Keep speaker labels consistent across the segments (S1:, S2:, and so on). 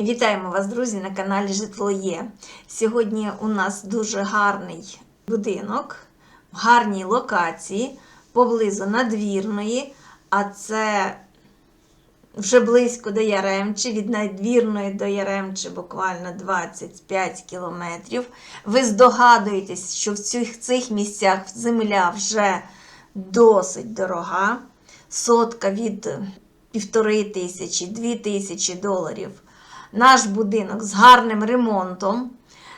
S1: Вітаємо вас, друзі, на каналі Житло Є. Сьогодні у нас дуже гарний будинок в гарній локації, поблизу надвірної, а це вже близько до Яремчі, від надвірної до Яремчі буквально 25 кілометрів. Ви здогадуєтесь, що в цих, цих місцях земля вже досить дорога. Сотка від півтори тисячі, дві тисячі доларів. Наш будинок з гарним ремонтом.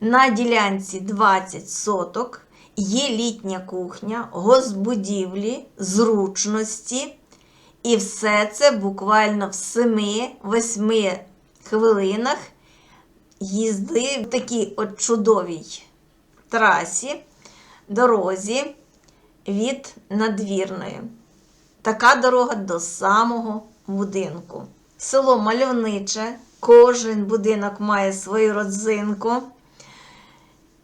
S1: На ділянці 20 соток. Є літня кухня, госбудівлі, зручності. І все це буквально в 7-8 хвилинах їзди в такій от чудовій трасі, дорозі від надвірної. Така дорога до самого будинку. Село мальовниче, кожен будинок має свою родзинку.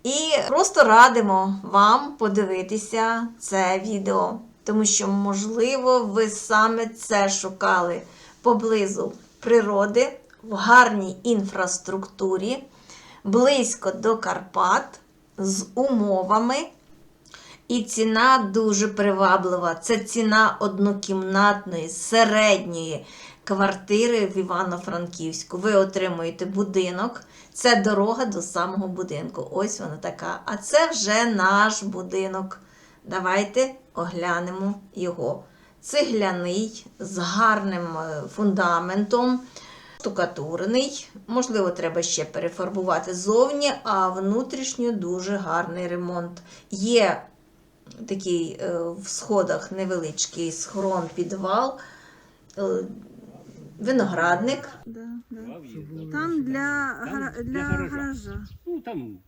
S1: І просто радимо вам подивитися це відео, тому що, можливо, ви саме це шукали поблизу природи, в гарній інфраструктурі, близько до Карпат, з умовами. І ціна дуже приваблива. Це ціна однокімнатної середньої квартири в Івано-Франківську. Ви отримуєте будинок. Це дорога до самого будинку. Ось вона така. А це вже наш будинок. Давайте оглянемо його. Цегляний, з гарним е, фундаментом, штукатурений. Можливо, треба ще перефарбувати зовні, а внутрішньо дуже гарний ремонт. Є такий е, в сходах невеличкий схрон, підвал, е, виноградник.
S2: Да, да. Там для,
S3: Там
S2: гара-
S3: для
S2: для
S3: гаража.
S2: гаража.
S3: Ну там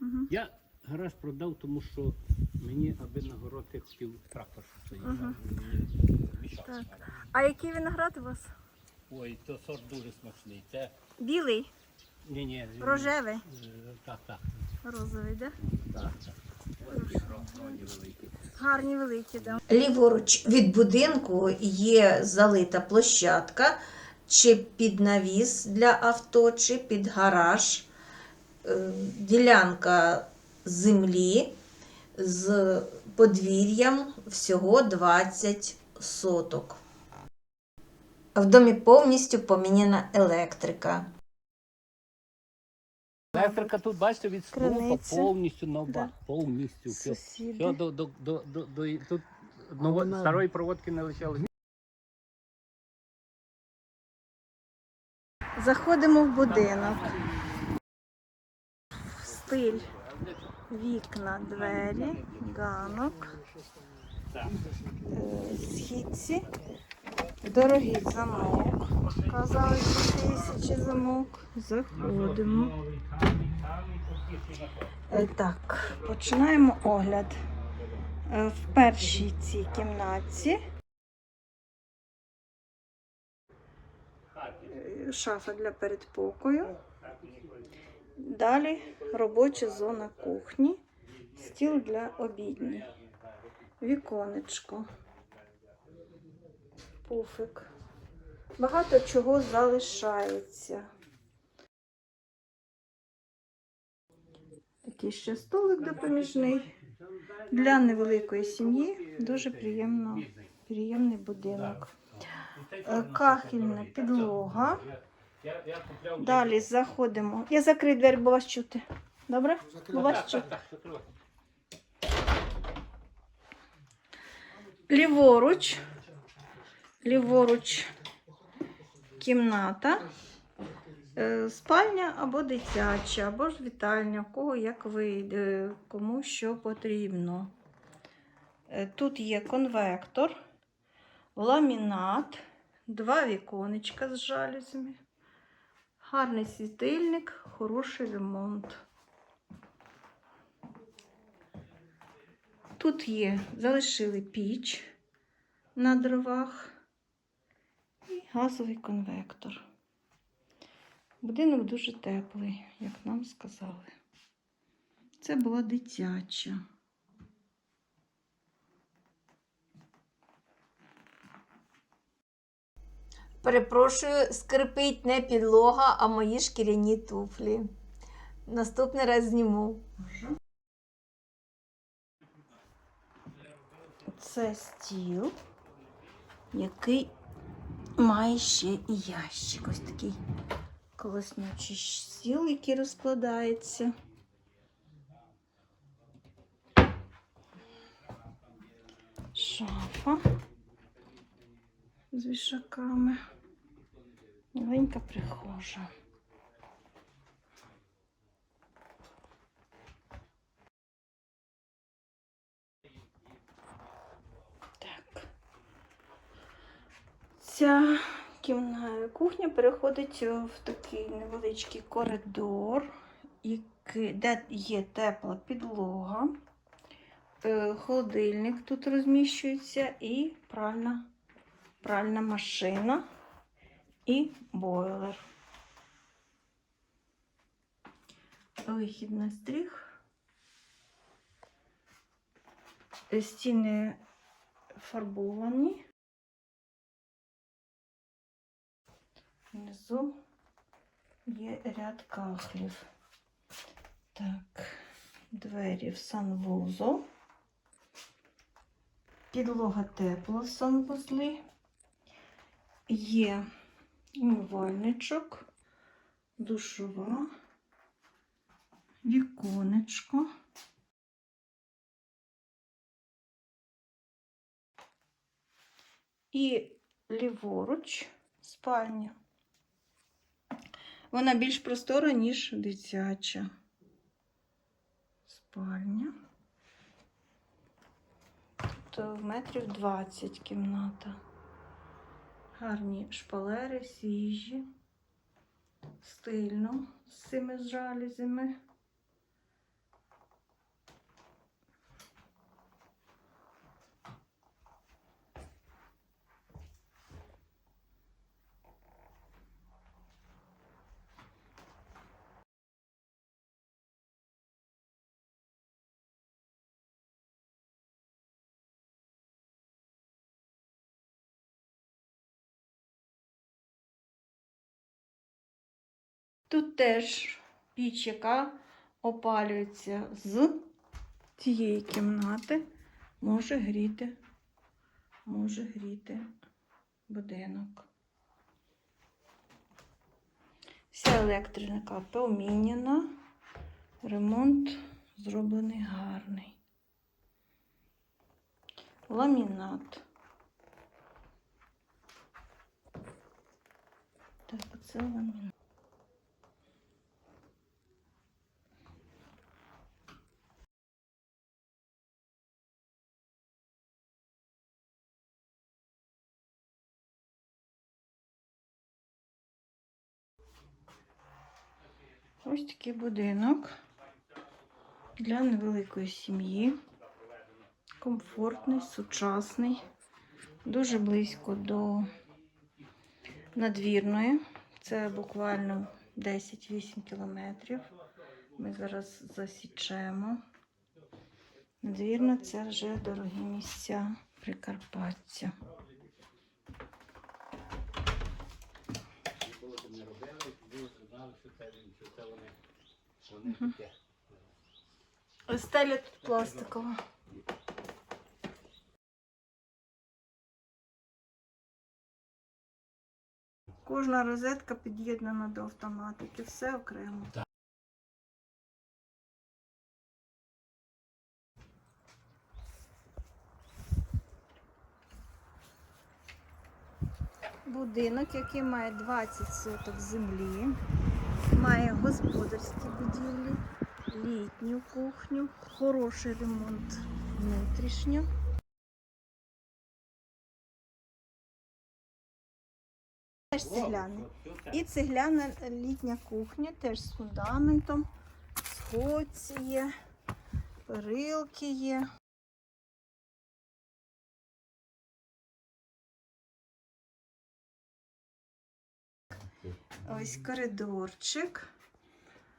S2: Мгм.
S3: я гараж продав, тому що мені аби на город я хотів трактор що заїжджав.
S2: Ага. Так. А який виноград у вас?
S3: Ой, то сорт дуже смачний. Це
S2: Білий,
S3: ні, ні.
S2: рожевий,
S3: Так, так.
S2: розовий, да?
S3: так, так. Вроді великий.
S2: Гарні великі, да.
S1: Ліворуч від будинку є залита площадка, чи під навіс для авто, чи під гараж. Е, Ділянка землі з подвір'ям всього 20 соток. В домі повністю поміняна електрика.
S3: Електрика тут, бачите, від
S2: Криниця.
S3: повністю нова.
S2: Да.
S3: Повністю. Все,
S2: Сусіди.
S3: все до, до, до, до, до, тут ново, старої проводки не лишилось.
S2: Заходимо в будинок. Стиль. Вікна, двері, ганок, східці, дорогий замок. Казали, що тисячі замок. Заходимо. Е, Так, починаємо огляд. Е, В першій цій кімнатці е, шафа для передпокою. Далі робоча зона кухні, стіл для обідні, віконечко, пуфик. Багато чого залишається. Такий ще столик допоміжний. Для невеликої сім'ї дуже приємно, приємний будинок. Е, Кахельна підлога. Далі заходимо. Я закрию двері, бо вас чути. Добре? Бо вас чути. Ліворуч. Ліворуч кімната. Е, Спальня або дитяча, або ж вітальня, в кого як вийде, кому що потрібно. Е, Тут є конвектор, ламінат, два віконечка з жалюзями, гарний світильник, хороший ремонт. Тут є, залишили піч на дровах і газовий конвектор. Будинок дуже теплий, як нам сказали. Це була дитяча.
S1: Перепрошую, скрипить не підлога, а мої шкіряні туфлі. Наступний раз зніму.
S2: Це стіл, який має ще і ящик. Ось такий колоснячий стіл, який розкладається. Шафа з вішаками. Маленька прихожа. Так. Ця кімна... кухня переходить в такий невеличкий коридор, де є тепла підлога. Е, Холодильник тут розміщується і пральна, пральна машина і бойлер. Вихід на стріх. Е, Стіни фарбовані. Внизу є ряд кахлів. Так, двері в санвузол. Підлога тепла в санвузлі. Є умивальничок, душова, віконечко. І ліворуч спальня. Вона більш простора, ніж дитяча спальня. Тут метрів 20 кімната. Гарні шпалери, свіжі, стильно з цими жалюзями. Тут теж піч, яка опалюється з цієї кімнати, може гріти, може гріти будинок. Вся електрика поміняна, ремонт зроблений гарний. Ламінат. Так, оце ламінат. Ось такий будинок для невеликої сім'ї. Комфортний, сучасний, дуже близько до надвірної. Це буквально 10-8 кілометрів. Ми зараз засічемо. Надвірна це вже дорогі місця Прикарпаття.
S3: Це, вони, вони таке.
S2: Стеля тут пластикова. Кожна розетка під'єднана до автоматики, все окремо. Будинок, який має 20 соток землі, має господарські будівлі, літню кухню, хороший ремонт внутрішньо. Теж цегляне. І цегляна літня кухня теж з фундаментом, сходці є, перилки є. Ось коридорчик.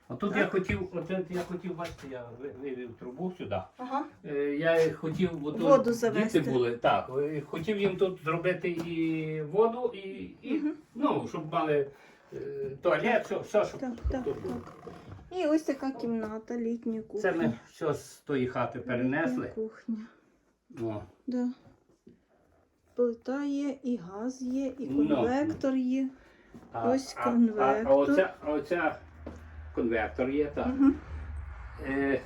S3: А тут я хотів, от я хотів, бачите, я вивів трубу сюди.
S2: Ага.
S3: Е, Я хотів бо тут
S2: Воду завести.
S3: Діти були, так. е, Хотів їм тут зробити і воду, і, і ну, щоб мали е, туалет, все, все щоб
S2: Так, так,
S3: тут було.
S2: так. І ось така кімната, літня кухня.
S3: Це ми все з тої хати перенесли.
S2: Літня кухня.
S3: О.
S2: Да. Плита є, і газ є, і
S3: Ну.
S2: конвектор є.
S3: А,
S2: Ось
S3: а-
S2: конвектор.
S3: А, а, оця, а оця конвектор є, так.
S2: Угу.
S3: Е,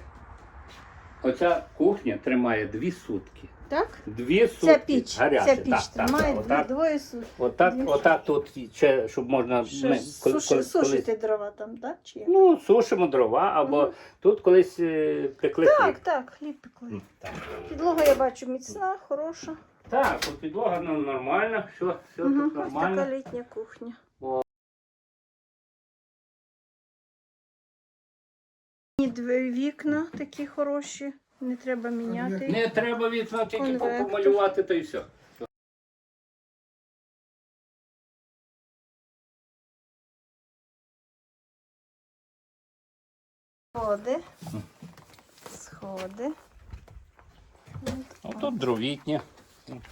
S3: оця кухня тримає дві сутки.
S2: Так?
S3: Дві сутки.
S2: Ця піч,
S3: гаряче.
S2: ця піч
S3: так, так,
S2: тримає
S3: так,
S2: дві-
S3: отак,
S2: двоє суток.
S3: отак,
S2: дві
S3: отак тут ще, щоб можна
S2: Ще
S3: ми,
S2: ж
S3: коли-
S2: суши-
S3: коли-
S2: сушити дрова там, так? Чи як?
S3: Ну, сушимо дрова, або
S2: Мгм.
S3: тут колись е, пекли
S2: Так,
S3: хліб.
S2: так, хліб пекли.
S3: М, Так.
S2: Підлога я бачу міцна, хороша.
S3: так, підлога ну, нормальна, все, все
S2: Угу.
S3: тут
S2: Ось
S3: нормально.
S2: така літня кухня. Дві вікна такі хороші, не треба міняти.
S3: Не треба вікна, тільки
S2: Конвектор.
S3: помалювати, то і все.
S2: Сходи. Сходи.
S3: Ну, тут дровітня.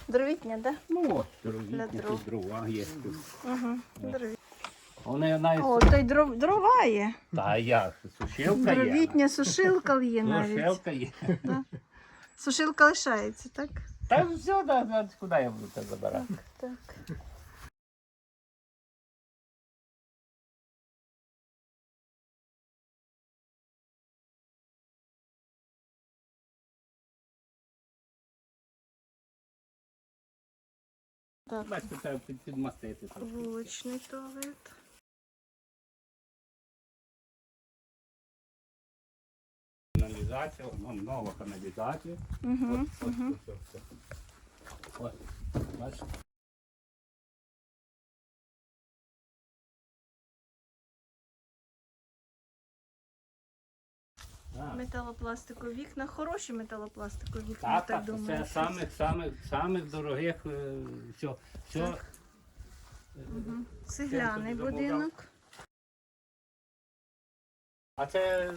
S2: Дровітня, так?
S3: Ну, ось
S2: Для
S3: дровітня,
S2: дров.
S3: тут дрова є.
S2: Угу. Дровітня.
S3: Вони навіть...
S2: О, то й дров, дрова є.
S3: Та як, сушилка є.
S2: Дровітня сушилка є навіть.
S3: Сушилка є.
S2: Сушилка лишається, так?
S3: Та все, да, да, куди я буду це забирати?
S2: Так. Так,
S3: Бачите, треба під- підмастити. трохи.
S2: вуличний туалет.
S3: Каналізація, ну, нова каналізація.
S2: Угу,
S3: От, от,
S2: угу.
S3: все, все. От, бачите?
S2: Металопластикові вікна, хороші металопластикові вікна,
S3: Так,
S2: так
S3: так, це
S2: думаю.
S3: самих, самих, самих дорогих, е, все, все.
S2: Угу. Цегляний будинок.
S3: А це,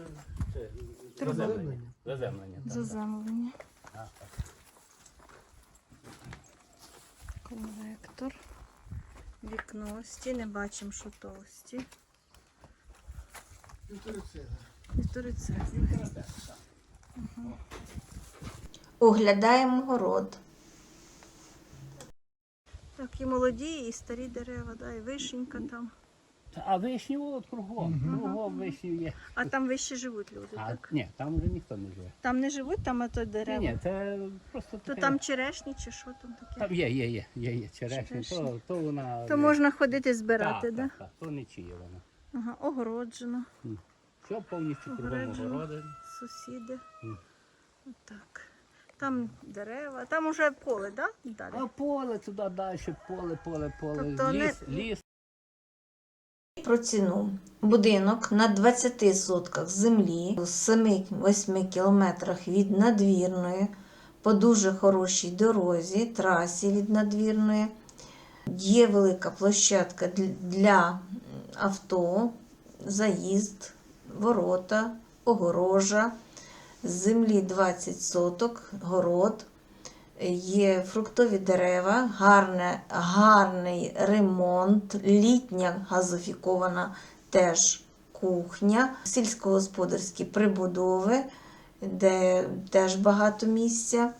S3: це. Заземлення. Заземлення. так, так.
S2: Заземлення.
S3: Так.
S2: Конвектор. Вікно. Стіни бачимо, що товсті. Віторицезні.
S1: Оглядаємо город.
S2: Так, і молоді, і старі дерева, да, і вишенька там.
S3: А вишні от кругом, кругом вишні є.
S2: А там вище живуть люди,
S3: А,
S2: так?
S3: ні, там вже ніхто не живе.
S2: Там не живуть, там ото
S3: Ні,
S2: дерева.
S3: ні, це просто
S2: То
S3: таке.
S2: там черешні чи що там таке?
S3: Там є, є, є, є, є черешня,
S2: Черешня.
S3: то, то вона...
S2: То можна ходити збирати,
S3: так,
S2: да?
S3: так, так, то не чиє вона.
S2: Ага, огороджено.
S3: Все повністю кругом
S2: Огороджено.
S3: огороди.
S2: Сусіди.
S3: Мгм.
S2: Так. Там дерева, там уже поле, да? Далі.
S3: А поле туди далі, поле, поле, поле.
S2: Тобто не-
S3: ліс, ліс.
S1: Про ціну. Будинок на 20 сотках землі у 7-8 кілометрах від надвірної, по дуже хорошій дорозі, трасі від надвірної. Є велика площадка для авто, заїзд, ворота, огорожа. З землі 20 соток, город. Є фруктові дерева, гарне, гарний ремонт, літня газофікована теж кухня, сільськогосподарські прибудови, де теж багато місця.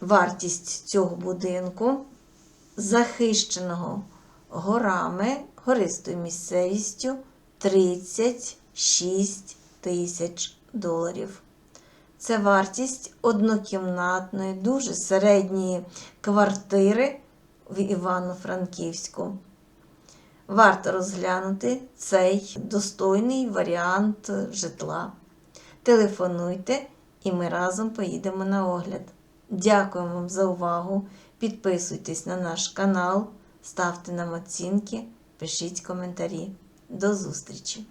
S1: Вартість цього будинку захищеного горами, гористою місцевістю 36 тисяч доларів. Це вартість однокімнатної, дуже середньої квартири в Івано-Франківську. Варто розглянути цей достойний варіант житла. Телефонуйте і ми разом поїдемо на огляд. Дякуємо вам за увагу. Підписуйтесь на наш канал, ставте нам оцінки, пишіть коментарі. До зустрічі!